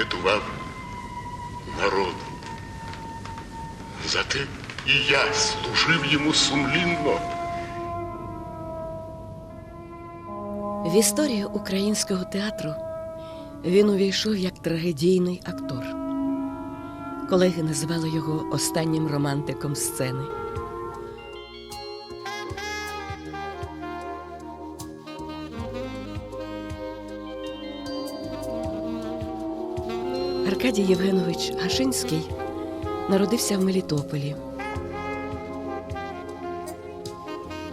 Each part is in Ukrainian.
рятував народ. Зате і я служив йому сумлінно. В історію українського театру він увійшов як трагедійний актор. Колеги називали його останнім романтиком сцени. Аркадій Євгенович Гашинський народився в Мелітополі.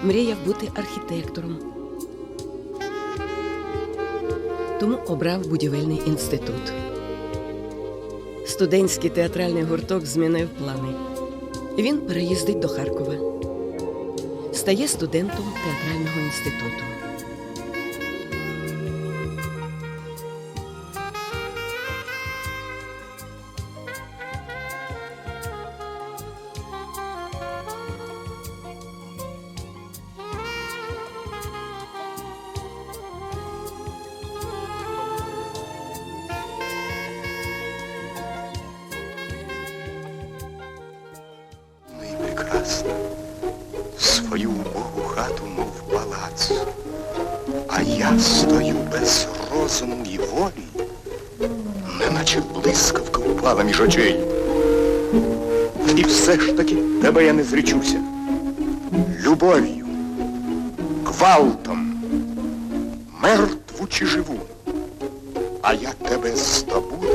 Мріяв бути архітектором. тому обрав будівельний інститут. Студентський театральний гурток змінив плани. Він переїздить до Харкова, стає студентом театрального інституту. Прекрасна. Свою убогу хату, мов палац. А я стою без розуму і волі, неначе блискавка впала між очей. І все ж таки тебе я не зречуся. Любов'ю, гвалтом, мертву чи живу. А я тебе здобуду